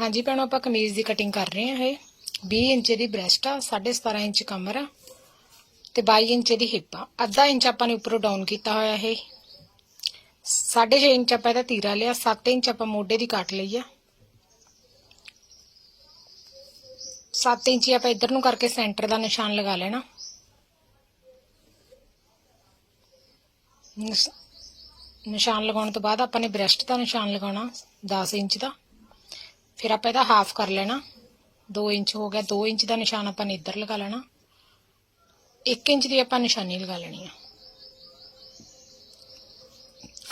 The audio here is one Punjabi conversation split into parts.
ਹਾਂਜੀ ਭੈਣੋ, ਆਪਾਂ ਕਮੀਜ਼ ਦੀ ਕਟਿੰਗ ਕਰ ਰਹੇ ਹਾਂ ਇਹ। 20 ਇੰਚ ਦੀ ਬ੍ਰੈਸਟ ਆ 17.5 ਇੰਚ ਕਮਰ ਆ ਤੇ 22 ਇੰਚ ਦੀ ਹਿੱਪ ਆ। ਅੱਧਾ ਇੰਚ ਆਪਾਂ ਨੇ ਉੱਪਰੋਂ ਡਾਊਨ ਕੀਤਾ ਹੋਇਆ ਇਹ। 6.5 ਇੰਚ ਆਪਾਂ ਇਹਦਾ ਤੀਰਾ ਲਿਆ 7 ਇੰਚ ਆਪਾਂ ਮੋਢੇ ਦੀ ਕੱਟ ਲਈ ਆ। 7 ਇੰਚ ਆਪਾਂ ਇੱਧਰ ਨੂੰ ਕਰਕੇ ਸੈਂਟਰ ਦਾ ਨਿਸ਼ਾਨ ਲਗਾ ਲੈਣਾ। ਨਿਸ਼- ਨਿਸ਼ਾਨ ਲਗਾਉਣ ਤੋਂ ਬਾਅਦ ਆਪਾਂ ਨੇ ਬ੍ਰੈਸਟ ਦਾ ਨਿਸ਼ਾਨ ਲਗਾਉਣਾ 10 ਇੰਚ ਦਾ। ਫਿਰ ਆਪਾਂ ਇਹਦਾ ਹਾਫ ਕਰ ਲੈਣਾ। 2 ਇੰਚ ਹੋ ਗਿਆ 2 ਇੰਚ ਦਾ ਨਿਸ਼ਾਨ ਆਪਾਂ ਨੇ ਇੱਧਰ ਲਗਾ ਲੈਣਾ। 1 ਇੰਚ ਦੀ ਆਪਾਂ ਨਿਸ਼ਾਨੀ ਲਗਾ ਲੈਣੀ ਆ।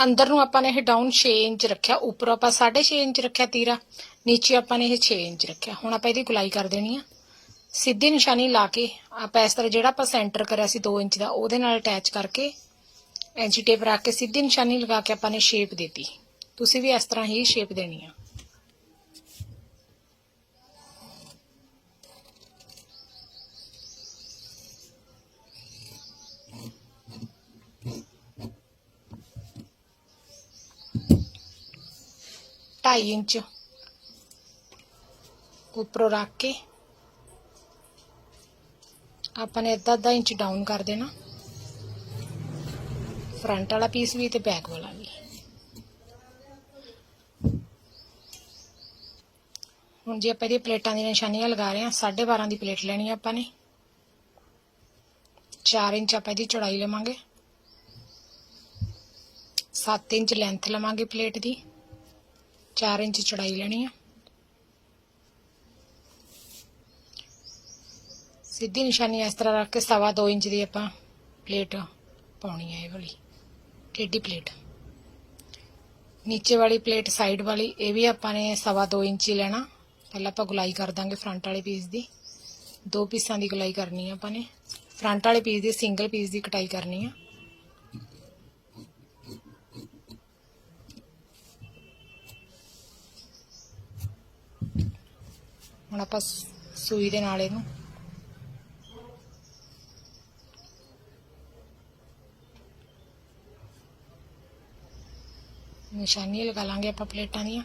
ਅੰਦਰ ਨੂੰ ਆਪਾਂ ਨੇ ਇਹ ਡਾਊਨ 6 ਇੰਚ ਰੱਖਿਆ, ਉੱਪਰ ਆਪਾਂ 6.5 ਇੰਚ ਰੱਖਿਆ ਤੀਰਾ, ਨੀਚੇ ਆਪਾਂ ਨੇ ਇਹ 6 ਇੰਚ ਰੱਖਿਆ। ਹੁਣ ਆਪਾਂ ਇਹਦੀ ਗੁਲਾਈ ਕਰ ਦੇਣੀ ਆ। ਸਿੱਧੀ ਨਿਸ਼ਾਨੀ ਲਾ ਕੇ ਆਪਾਂ ਇਸ ਤਰ੍ਹਾਂ ਜਿਹੜਾ ਆਪਾਂ ਸੈਂਟਰ ਕਰਿਆ ਸੀ 2 ਇੰਚ ਦਾ, ਉਹਦੇ ਨਾਲ ਅਟੈਚ ਕਰਕੇ ਐਂਚੀ ਟੇਪ ਰੱਖ ਕੇ ਸਿੱਧੀ ਨਿਸ਼ਾਨੀ ਲਗਾ ਕੇ ਆਪਾਂ ਨੇ ਸ਼ੇਪ ਦਿੱਤੀ। ਤੁਸੀਂ ਵੀ ਇਸ ਤਰ੍ਹਾਂ ਹੀ ਸ਼ੇਪ ਦੇਣੀ ਆ। ਢਾਈ ਇੰਚ ਉੱਪਰੋਂ ਰੱਖ ਕੇ ਆਪਾਂ ਨੇ ਅੱਧਾ ਅੱਧਾ ਇੰਚ ਡਾਊਨ ਕਰ ਦੇਣਾ ਫਰੰਟ ਵਾਲਾ ਪੀਸ ਵੀ ਤੇ ਬੈਕ ਵਾਲਾ ਵੀ ਹੁਣ ਜੇ ਆਪਾਂ ਇਹਦੀ ਪਲੇਟਾਂ ਦੀਆਂ ਨਿਸ਼ਾਨੀਆਂ ਲਗਾ ਰਹੇ ਹਾਂ 12.5 ਦੀ ਪਲੇਟ ਲੈਣੀ ਆਪਾਂ ਨੇ। 4 ਇੰਚ ਆਪਾਂ ਇਹਦੀ ਚੌੜਾਈ ਲਵਾਂਗੇ। 7 ਇੰਚ ਲੈਂਥ ਲਵਾਂਗੇ ਪਲੇਟ ਦੀ। 4 ਇੰਚ ਚੌੜਾਈ ਲੈਣੀ ਆ ਸਿੱਧੀ ਨਿਸ਼ਾਨੀ ਇਸ ਤਰ੍ਹਾਂ ਰੱਖ ਕੇ ਸਵਾ 2 ਇੰਚ ਦੀ ਆਪਾਂ ਪਲੇਟ ਪਾਉਣੀ ਹੈ ਇਹ ਵਾਲੀ ਟੇਢੀ ਪਲੇਟ ਨੀਚੇ ਵਾਲੀ ਪਲੇਟ ਸਾਈਡ ਵਾਲੀ ਇਹ ਵੀ ਆਪਾਂ ਨੇ ਸਵਾ 2 ਇੰਚ ਹੀ ਲੈਣਾ ਪਹਿਲਾਂ ਆਪਾਂ ਗੁਲਾਈ ਕਰ ਦਾਂਗੇ ਫਰੰਟ ਵਾਲੇ ਪੀਸ ਦੀ ਦੋ ਪੀਸਾਂ ਦੀ ਗੁਲਾਈ ਕਰਨੀ ਆ ਆਪਾਂ ਨੇ ਫਰੰਟ ਵਾਲੇ ਪੀਸ ਦੀ ਸਿੰਗਲ ਪੀਸ ਦੀ ਕਟਾਈ ਕਰਨੀ ਆ ਹੁਣ ਆਪਾਂ ਸੂਈ ਦੇ ਨਾਲ ਇਹਨੂੰ। ਨਿਸ਼ਾਨੀ ਲਗਾ ਲਾਂਗੇ ਆਪਾਂ ਪਲੇਟਾਂ ਦੀਆਂ।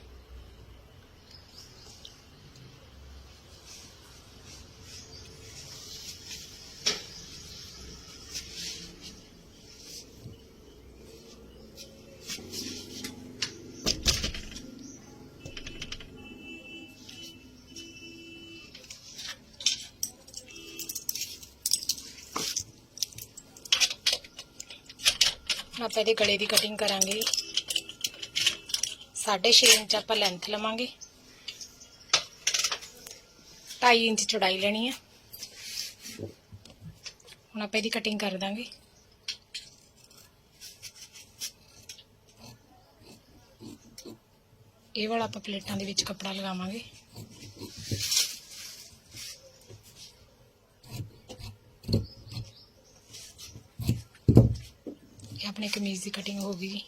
ਆਪਾਂ ਇਹਦੇ ਗਲੇ ਦੀ ਕਟਿੰਗ ਕਰਾਂਗੇ। 6.5 ਇੰਚ ਆਪਾਂ ਲੈਂਥ ਲਵਾਂਗੇ। 2.5 ਇੰਚ ਚੌੜਾਈ ਲੈਣੀ ਹੈ ਹੁਣ ਆਪਾਂ ਇਹਦੀ ਕਟਿੰਗ ਕਰ ਦਾਂਗੇ। ਇਹ ਵਾਲਾ ਆਪਾਂ ਪਲੇਟਾਂ ਦੇ ਵਿੱਚ ਕੱਪੜਾ ਲਗਾਵਾਂਗੇ। ਆਪਣੇ ਕਮੀਜ਼ ਦੀ ਕਟਿੰਗ ਹੋ ਗਈ।